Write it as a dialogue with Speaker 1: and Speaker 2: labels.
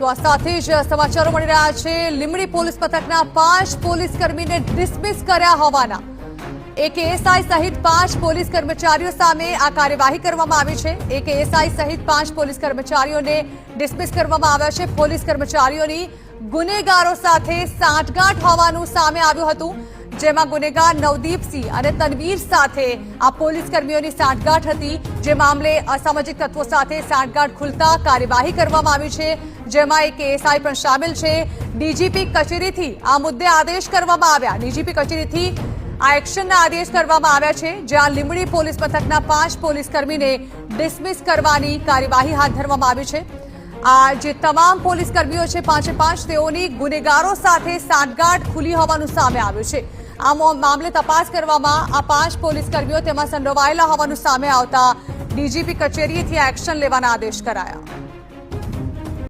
Speaker 1: તો આ સાથે જ સમાચારો મળી રહ્યા છે. લીમડી પોલીસ મથકના પાંચ પોલીસ કર્મીને ડિસમિસ કર્યા હોવાના. એક એએસઆઈ સહિત પાંચ પોલીસ કર્મચારીઓ સામે આ કાર્યવાહી કરવામાં આવી છે. એક એએસઆઈ સહિત પાંચ પોલીસ કર્મચારીઓને ડિસમિસ કરવામાં આવ્યા છે. પોલીસ કર્મચારીઓની ગુનેગારો સાથે સાંઠગાંઠ હોવાનું સામે આવ્યું હતું. જેમાં ગુનેગાર નવદીપસિંહ અને તનવીર સાથે આ પોલીસ કર્મીઓની સાંઠગાંઠ હતી. જે મામલે અસામાજિક તત્વો સાથે સાંઠગાંઠ ખુલતા કાર્યવાહી કરવામાં આવી છે, જેમાં એક એએસઆઈ પણ સામેલ છે. ડીજીપી કચેરીથી આ મુદ્દે આદેશ કરવામાં આવ્યા. ડીજીપી કચેરીથી આ એક્શનના આદેશ કરવામાં આવ્યા છે, જ્યાં લીંબડી પોલીસ મથકના પાંચ પોલીસ કર્મીને ડિસમિસ કરવાની કાર્યવાહી હાથ ધરવામાં આવી છે. આ જે તમામ પોલીસ કર્મીઓ છે, પાંચે પાંચ તેઓની ગુનેગારો સાથે સાંઠગાંઠ ખુલી હોવાનું સામે આવ્યું છે. આ મામલે તપાસ કરવામાં આ પાંચ પોલીસ કર્મીઓ તેમાં સંડોવાયેલા હોવાનું સામે આવતા ડીજીપી કચેરીએથી એક્શન લેવાના આદેશ કરાયા.